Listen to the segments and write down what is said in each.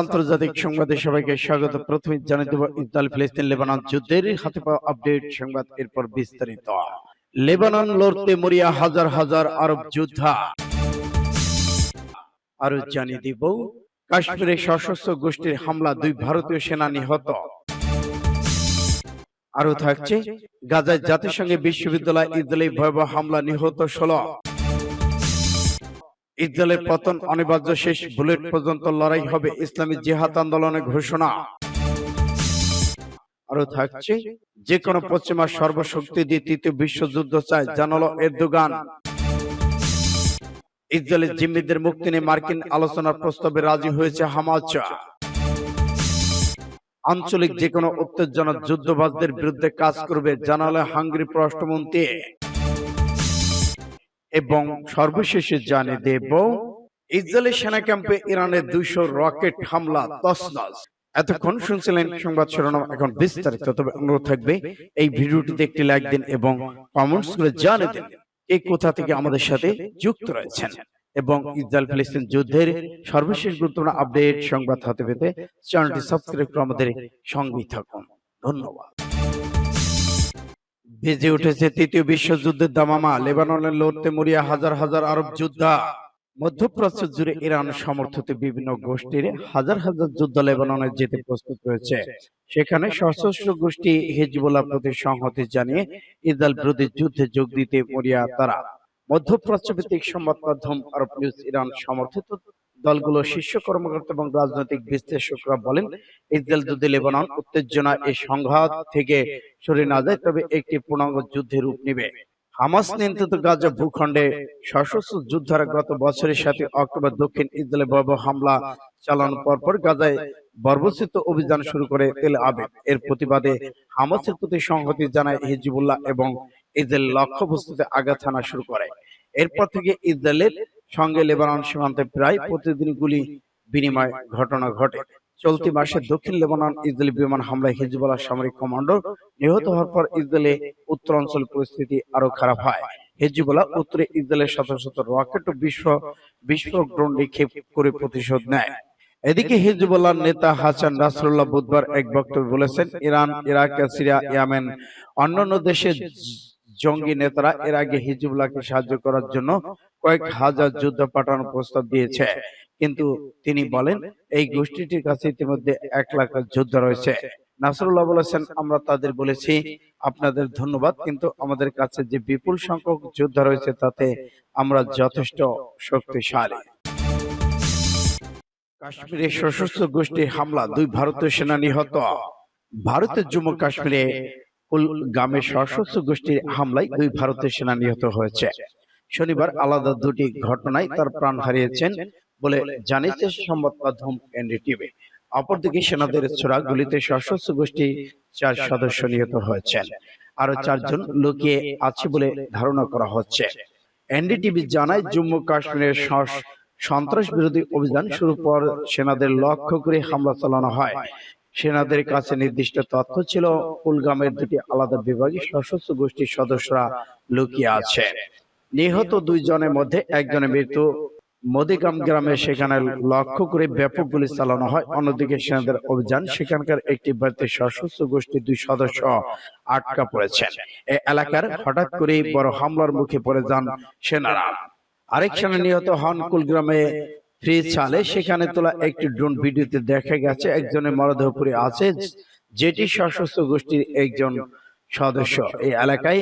আন্তর্জাতিক সংবাদে সবাইকে স্বাগত। প্রথমে জানিয়ে দেব ইসরায়েল ফিলিস্তিন লেবানন যুদ্ধের হাতে পাওয়া আপডেট সংবাদ এরপর বিস্তারিত। লেবানন লড়তে মরিয়া হাজার হাজার আরব যোদ্ধা। আরও জানিয়ে দিব কাশ্মীরে সশস্ত্র গোষ্ঠীর হামলা দুই ভারতীয় সেনা নিহত। আরও থাকছে গাজায় জাতিসংঘের বিশ্ববিদ্যালয় ইসরায়েলি ভয়াবহ হামলা নিহত ষোলো। ইসরায়েলের পতন অনিবার্য শেষ বুলেট পর্যন্ত লড়াই হবে ইসলামী জেহাদ আন্দোলনের ঘোষণা। আরও থাকছে যে কোনো পশ্চিমা সর্বশক্তি দিয়ে তৃতীয় বিশ্বযুদ্ধ চায় জানালো এরদোগান। ইসরায়েলের জিম্মিদের মুক্তি নিয়ে মার্কিন আলোচনার প্রস্তাবে রাজি হয়েছে হামাচ। আঞ্চলিক যে কোনো উত্তেজনা যুদ্ধবাজদের বিরুদ্ধে কাজ করবে, জানালে হাঙ্গরি পররাষ্ট্রমন্ত্রী। এবং সর্বশেষে জানিয়ে দেব ইসরায়েলি সেনা ক্যাম্পে ইরানের দুইশো রকেট হামলা তসনস এতক্ষণ শুনছিলেন সংবাদ শিরোনাম এখন বিস্তারিত। তবে অনুরোধ থাকবে এই ভিডিওটিতে একটি লাইক দিন এবং কমেন্টস করে জানিয়ে দিন এই কোথা থেকে আমাদের সাথে যুক্ত রয়েছেন। এবং ইসরায়েল ফিলিস্তিন যুদ্ধের সর্বশেষ গুরুত্বপূর্ণ আপডেট সংবাদ হাতে পেতে চ্যানেলটি সাবস্ক্রাইব করে আমাদের সঙ্গেই থাকুন। ধন্যবাদ। বেজে উঠেছে তৃতীয় বিশ্বযুদ্ধের দামামা। লেবাননের লড়তে মরিয়া হাজার হাজার আরব যোদ্ধা। মধ্যপ্রাচ্য জুড়ে ইরান সমর্থিত বিভিন্ন গোষ্ঠীর হাজার হাজার যোদ্ধা লেবাননে যেতে প্রস্তুত রয়েছে। সেখানে সশস্ত্র গোষ্ঠী হিজবুল্লাহ প্রতি সংহতি জানিয়ে ইসরায়েল বিরোধী যুদ্ধে যোগ দিতে মরিয়া তারা। মধ্যপ্রাচ্য ভিত্তিক সংবাদ মাধ্যম আরব নিউজ ইরান সমর্থিত দলগুলো শীর্ষ কর্মকর্তা এবং রাজনৈতিক বিশ্লেষকরা বলেন, ইসরায়েল যদি লেবানন উত্তেজনা এই সংঘাত থেকে সরে না যায়, তবে একটি পূর্ণাঙ্গ যুদ্ধের রূপ নেবে। হামাস নিয়ন্ত্রিত গাজা ভূখণ্ডে সশস্ত্র যোদ্ধারা গত বছরের সাথে অক্টোবর দক্ষিণ ইসরায়েলে ভয়াবহ হামলা চালানোর পরপর গাজায় বর্বস্থিত অভিযান শুরু করে তেল আবেগ এর প্রতিবাদে হামাসের প্রতি সংহতি জানায় হিজবুল্লাহ এবং ইসরায়েল লক্ষ্যবস্তুতে আঘাত হানা শুরু করে। এরপর থেকে ইসরায়েলের সঙ্গে লেবানন সীমান্তে প্রায় প্রতিদিন গুলি বিনিময় ঘটনা ঘটে। চলতি মাসে দক্ষিণ লেবানন ইসরায়েলি বিমান হামলায় হিজবুল্লাহ সামরিক কমান্ডো নিহত হওয়ার পর ইসরায়েলে উত্তরাঞ্চল পরিস্থিতি আরও খারাপ হয়। হিজবুল্লাহ উত্তরে ইসরায়েলের শত শত রকেট ও বিশ্ব বিস্ফোরক ড্রোন নিক্ষেপ করে প্রতিশোধ নেয়। এদিকে হিজবুল্লাহ নেতা হাসান নাসরুল্লাহ বুধবার এক বক্তব্যে বলেছেন, ইরান, ইরাক, সিরিয়া, ইয়ামেন, অন্যান্য দেশের জঙ্গি নেতারা এর আগে হিজবুল্লাহকে সাহায্য করার জন্য কয়েক হাজার যুদ্ধ পাঠানোর প্রস্তাব দিয়েছে। কিন্তু তিনি বলেন এই গোষ্ঠীটির কাছে ইতিমধ্যে এক লাখ যোদ্ধা রয়েছে। নাসরুল্লাহ বলেছেন আমরা তাদের বলেছি আপনাদের ধন্যবাদ কিন্তু আমাদের কাছে যে বিপুল সংখ্যক যোদ্ধা রয়েছে তাতে আমরা যথেষ্ট শক্তিশালী। কাশ্মীরে সশস্ত্র গোষ্ঠীর হামলা দুই ভারতীয় সেনা নিহত। ভারতের জম্মু কাশ্মীরে কুলগামে সশস্ত্র গোষ্ঠীর হামলায় দুই ভারতীয় সেনা নিহত হয়েছে। শনিবার আলাদা দুটি ঘটনায় তার প্রাণ হারিয়েছেন বলে জানিয়েছে সংবাদ মাধ্যম এনডিটিভি। অপরদিকে সেনাদের ছোড়া গুলিতে সশস্ত্র গোষ্ঠী চার সদস্য নিহত হয়েছেন। আরও চারজন লুকিয়ে আছে বলে ধারণা করা হচ্ছে। এনডিটিভি জানায় জম্মু কাশ্মীরের সন্ত্রাস বিরোধী অভিযান শুরু পর সেনাদের লক্ষ্য করে হামলা চালানো হয়। সেনাদের কাছে নির্দিষ্ট তথ্য ছিল, কুলগামের দুটি আলাদা বিভাগে সশস্ত্র গোষ্ঠীর সদস্যরা লুকিয়ে আছে। নিহত দুইজনের মধ্যে একজনের মৃত্যু। মদিগাম গ্রামে সেখানে লক্ষ্য করে ব্যাপক গুলি চালানো হয়। অন্যদিকে সেনাদের অভিযান, সেখানকার একটি বাড়িতে সশস্ত্র গোষ্ঠীর দুই সদস্য আটকা পড়েছেন। এই এলাকার হঠাৎ করেই বড় হামলার মুখে পড়ে যান সেনারা। আরেক সেনা নিহত হন কুলগ্রামে সেখানে তোলা একটি ড্রোন ভিডিওতে দেখা গেছে, একজনের আছে, যেটি সশস্ত্র গোষ্ঠীর একজন সদস্য। এই এলাকায়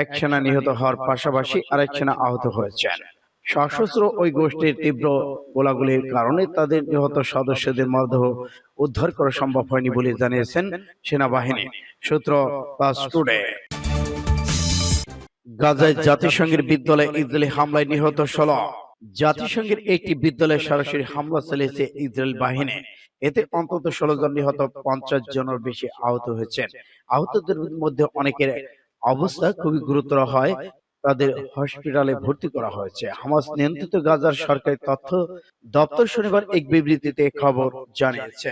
এক সেনা নিহত হওয়ার পাশাপাশি আরেক সেনা আহত হয়েছেন। সশস্ত্র ওই গোষ্ঠীর তীব্র গোলাগুলির কারণে তাদের নিহত সদস্যদের মরদেহ উদ্ধার করা সম্ভব হয়নি বলে জানিয়েছেন সেনাবাহিনী, সূত্র টুডে। গাজায় জাতিসংঘের বিদ্যালয়ে ইসরায়েলি হামলায় নিহত ষোলো জাতিসংঘের একটি বিদ্যালয়ে সরাসরি হামলা চালিয়েছে ইসরায়েল বাহিনী। এতে অন্তত ষোলো জন নিহত পঞ্চাশ জনের বেশি আহত হয়েছেন। আহতদের মধ্যে অনেকের অবস্থা খুবই গুরুতর হয়। তাদের হসপিটালে ভর্তি করা হয়েছে। হামাস নিয়ন্ত্রিত গাজার সরকারি তথ্য দপ্তর শনিবার এক বিবৃতিতে খবর জানিয়েছে।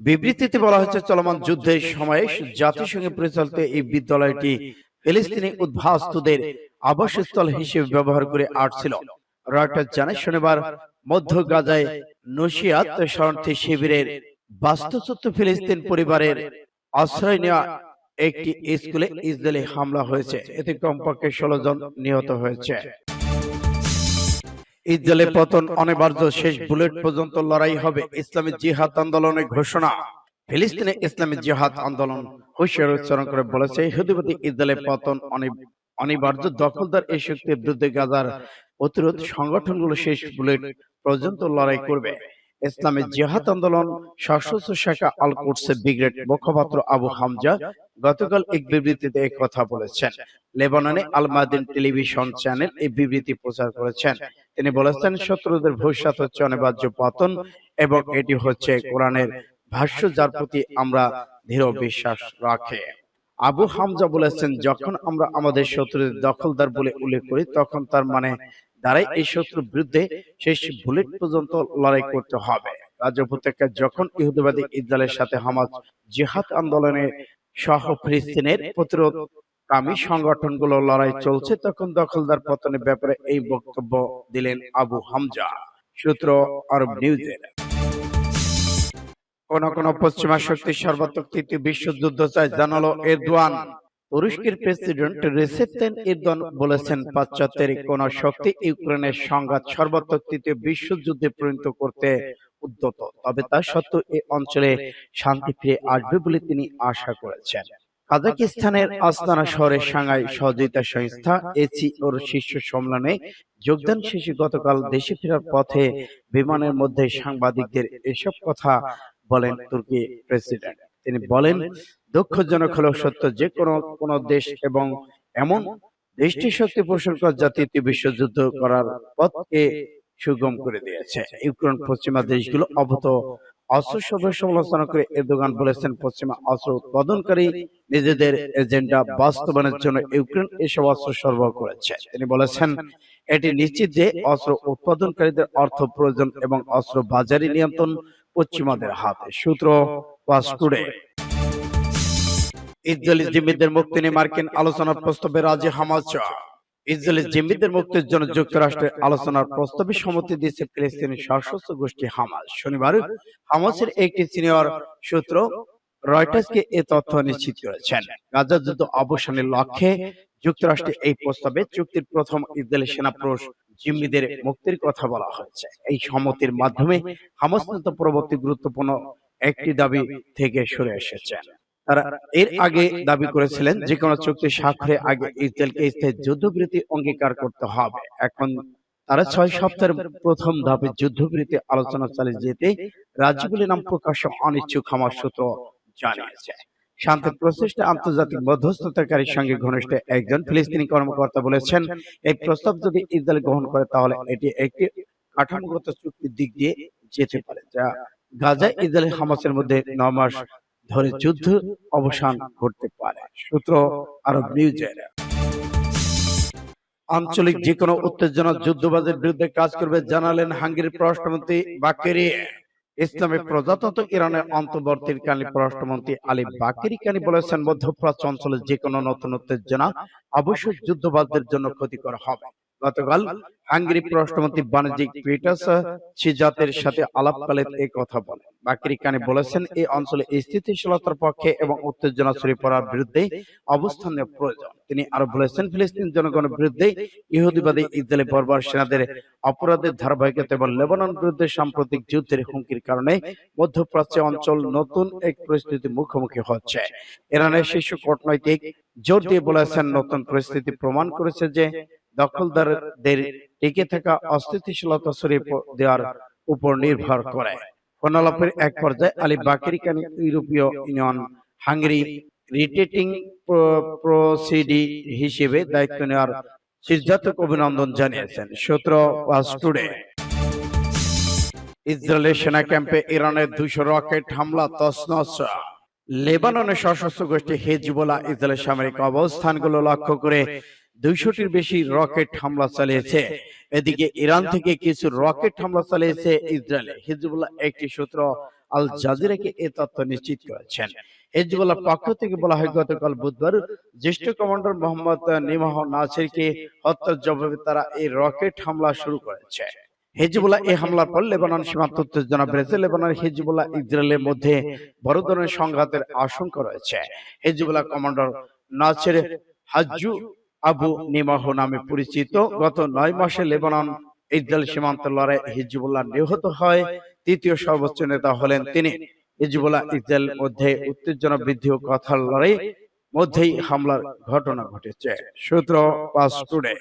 বিবৃতিতে বলা হয়েছে চলমান যুদ্ধের সময়ে জাতিসংঘে পরিচালিত এই বিদ্যালয়টি ফিলিস্তিনি উদ্ভাস্তদের আবাসস্থল হিসেবে ব্যবহার করে আসছিল রয়টার্স জানায় শনিবার মধ্য গাজায় নসিয়াত শরণার্থী শিবিরের বাস্তুচ্যুত ফিলিস্তিন পরিবারের আশ্রয় নেওয়া একটি স্কুলে ইসরায়েলি হামলা হয়েছে। এতে কমপক্ষে ষোলো জন নিহত হয়েছে। ইসরায়েলের পতন অনিবার্য শেষ বুলেট পর্যন্ত লড়াই হবে ইসলামী জিহাদ আন্দোলনের ঘোষণা। ফিলিস্তিনে ইসলামী জিহাদ আন্দোলন হুঁশিয়ার উচ্চারণ করে বলেছে ইহুদিবাদী ইসরায়েলের পতন অনিবার্য দখলদার এই শক্তির বিরুদ্ধে গাজার প্রতিরোধ সংগঠনগুলো শেষ বুলেট পর্যন্ত লড়াই করবে। ইসলামী জিহাদ আন্দোলন সশস্ত্র শাখা আল কোটসে ব্রিগেড মুখপাত্র আবু হামজা গতকাল এক বিবৃতিতে এই কথা বলেছেন। লেবাননে আল মাদিন টেলিভিশন চ্যানেল এই বিবৃতি প্রচার করেছেন। তিনি বলেছেন শত্রুদের ভবিষ্যৎ হচ্ছে অনিবার্য পতন এবং এটি হচ্ছে কোরআনের ভাষ্য যার প্রতি আমরা দৃঢ় বিশ্বাস রাখে। আবু হামজা বলেছেন যখন আমরা আমাদের শত্রুদের দখলদার বলে উল্লেখ করি তখন তার মানে দ্বারাই এই শত্রুর বিরুদ্ধে শেষ বুলেট পর্যন্ত লড়াই করতে হবে। রাজ্য উপত্যকায় যখন ইহুদিবাদী ইসরায়েলের সাথে হামাজ জিহাদ আন্দোলনে সহ ফিলিস্তিনের প্রতিরোধ কামী সংগঠনগুলো লড়াই চলছে তখন দখলদার পতনের ব্যাপারে এই বক্তব্য দিলেন আবু হামজা। সূত্র আরব নিউজের। কোন কোন পশ্চিমা শক্তি সর্বাত্মক তৃতীয় বিশ্বযুদ্ধ চায় জানালো এরদোয়ান। তুরস্কের প্রেসিডেন্ট রেসেপ তাইপ এরদোয়ান বলেছেন পাশ্চাত্যের কোন শক্তি ইউক্রেনের সংঘাত সর্বাত্মক তৃতীয় বিশ্বযুদ্ধে পরিণত করতে উদ্যত। তবে তা সত্ত্বেও এই অঞ্চলে শান্তি ফিরে আসবে বলে তিনি আশা করেছেন। কাজাকিস্তানের আস্তানা শহরের সাংহাই সহযোগিতা সংস্থা এসি ওর শীর্ষ সম্মেলনে যোগদান শেষে গতকাল দেশে ফেরার পথে বিমানের মধ্যে সাংবাদিকদের এসব কথা বলেন তুর্কি প্রেসিডেন্ট। তিনি বলেন দুঃখজনক হলেও সত্য যে কোনো কোন দেশ এবং এমন দেশটি শক্তি পোষণ করা জাতীয় বিশ্বযুদ্ধ করার পথকে সুগম করে দিয়েছে। ইউক্রেন পশ্চিমা দেশগুলো অবত অস্ত্র সরবরাহ সমালোচনা করে এরদোগান বলেছেন পশ্চিমা অস্ত্র উৎপাদনকারী নিজেদের এজেন্ডা বাস্তবায়নের জন্য ইউক্রেন এসব অস্ত্র সরবরাহ করেছে। তিনি বলেছেন এটি নিশ্চিত যে অস্ত্র উৎপাদনকারীদের অর্থ প্রয়োজন এবং অস্ত্র বাজারে নিয়ন্ত্রণ পশ্চিমাদের হাতে। সূত্র ইসরায়েলি জিম্মিদের মুক্তি নিয়ে মার্কিন আলোচনার প্রস্তাবে রাজি হামাজ ইসরায়েলি জিম্মিদের মুক্তির জন্য যুক্তরাষ্ট্রের আলোচনার প্রস্তাবে সম্মতি দিয়েছে ফিলিস্তিনি সশস্ত্র গোষ্ঠী শনিবার একটি সিনিয়র সূত্র রয়টার্সকে এ তথ্য নিশ্চিত করেছেন। গাজা যুদ্ধ অবসানের লক্ষ্যে যুক্তরাষ্ট্রের এই প্রস্তাবে চুক্তির প্রথম ইসরায়েলি সেনা পুরুষ জিম্মিদের মুক্তির কথা বলা হয়েছে। এই সম্মতির মাধ্যমে হামাস নেতা পরবর্তী গুরুত্বপূর্ণ একটি দাবি থেকে সরে এসেছেন তারা এর আগে দাবি করেছিলেন যে কোনো চুক্তি স্বাক্ষরে আগে ইসরায়েলকে স্থায়ী যুদ্ধবিরতি অঙ্গীকার করতে হবে। এখন তারা ছয় সপ্তাহের প্রথম ধাপে যুদ্ধবিরতি আলোচনা চালিয়ে যেতে রাজ্যগুলির নাম প্রকাশ্য অনিচ্ছুক হামাস সূত্র জানিয়েছে। শান্তি প্রচেষ্টা আন্তর্জাতিক মধ্যস্থতাকারীর সঙ্গে ঘনিষ্ঠ একজন ফিলিস্তিনি কর্মকর্তা বলেছেন এই প্রস্তাব যদি ইসরায়েল গ্রহণ করে তাহলে এটি একটি কাঠামোগত চুক্তির দিক দিয়ে যেতে পারে। যা গাজা ইসরায়েল হামাসের মধ্যে ন মাস ধরে যুদ্ধ অবসান ঘটতে পারে। সূত্র আরব নিউজের আঞ্চলিক যে কোনো উত্তেজনা যুদ্ধবাজের বিরুদ্ধে কাজ করবে জানালেন হাঙ্গেরির পররাষ্ট্রমন্ত্রী বাকেরি ইসলামী প্রজাতন্ত্র ইরানের অন্তর্বর্তীকালীন পররাষ্ট্রমন্ত্রী আলী বাকেরি কানি বলেছেন মধ্যপ্রাচ্য অঞ্চলে যে কোনো নতুন উত্তেজনা অবশ্যই যুদ্ধবাজদের জন্য ক্ষতিকর হবে। গতকাল হাঙ্গেরি পররাষ্ট্রমন্ত্রী বাণিজ্যিক পিটার্স সিজাতের সাথে আলাপকালে এই কথা বলেন। বাকিরি কানে বলেছেন এই অঞ্চলে স্থিতিশীলতার পক্ষে এবং উত্তেজনা ছড়িয়ে পড়ার বিরুদ্ধে অবস্থান নেওয়া প্রয়োজন। তিনি আরও বলেছেন ফিলিস্তিন জনগণের বিরুদ্ধে ইহুদিবাদী ইসরায়েলি বর্বর সেনাদের অপরাধের ধারাবাহিকতা এবং লেবানন বিরুদ্ধে সাম্প্রতিক যুদ্ধের হুমকির কারণে মধ্যপ্রাচ্য অঞ্চল নতুন এক পরিস্থিতির মুখোমুখি হচ্ছে। ইরানের শীর্ষ কূটনৈতিক জোর দিয়ে বলেছেন নতুন পরিস্থিতি প্রমাণ করেছে যে দখলদারদের টিকে থাকা অস্থিতিশীলতা ছড়িয়ে দেওয়ার উপর নির্ভর করে। ফোনালাপের এক পর্যায়ে আলী বাকেরি খান ইউরোপীয় ইউনিয়ন হাঙ্গেরি রিটেটিং প্রসিডি হিসেবে দায়িত্ব নেওয়ার সিদ্ধান্তক অভিনন্দন জানিয়েছেন সূত্র টুডে। ইসরায়েলের সেনা ক্যাম্পে ইরানের দুশো রকেট হামলা তছনছ। লেবাননের সশস্ত্র গোষ্ঠী হেজবুল্লাহ ইসরায়েলের সামরিক অবস্থানগুলো লক্ষ্য করে দুইশোটির বেশি রকেট হামলা চালিয়েছে। এদিকে ইরান থেকে কিছু রকেট হামলা চালিয়েছে ইসরায়েলে। হিজবুল্লাহ একটি সূত্র আল জাজিরাকে এ তথ্য নিশ্চিত করেছেন। হিজবুল্লাহ পক্ষ থেকে বলা হয় গতকাল বুধবার জ্যেষ্ঠ কমান্ডার মোহাম্মদ নিমাহ নাসিরকে হত্যার জবাবে তারা এই রকেট হামলা শুরু করেছে। হিজবুল্লাহ এই হামলার পর লেবানন সীমান্ত উত্তেজনা বেড়েছে। লেবাননের হিজবুল্লাহ ইসরায়েলের মধ্যে বড় ধরনের সংঘাতের আশঙ্কা রয়েছে। Hezbollah commander Nasser Haju Abu Nimah নামে পরিচিত। গত নয় মাসে লেবানন ইসরায়েল সীমান্ত লড়াই হিজবুল্লাহ নিহত হয়। তৃতীয় সর্বোচ্চ নেতা হলেন তিনি। হিজবুল্লাহ ইসরায়েল মধ্যে উত্তেজনা বৃদ্ধি ও কথার লড়াই মধ্যেই হামলার ঘটনা ঘটেছে। সূত্র পাঁচ টুডে।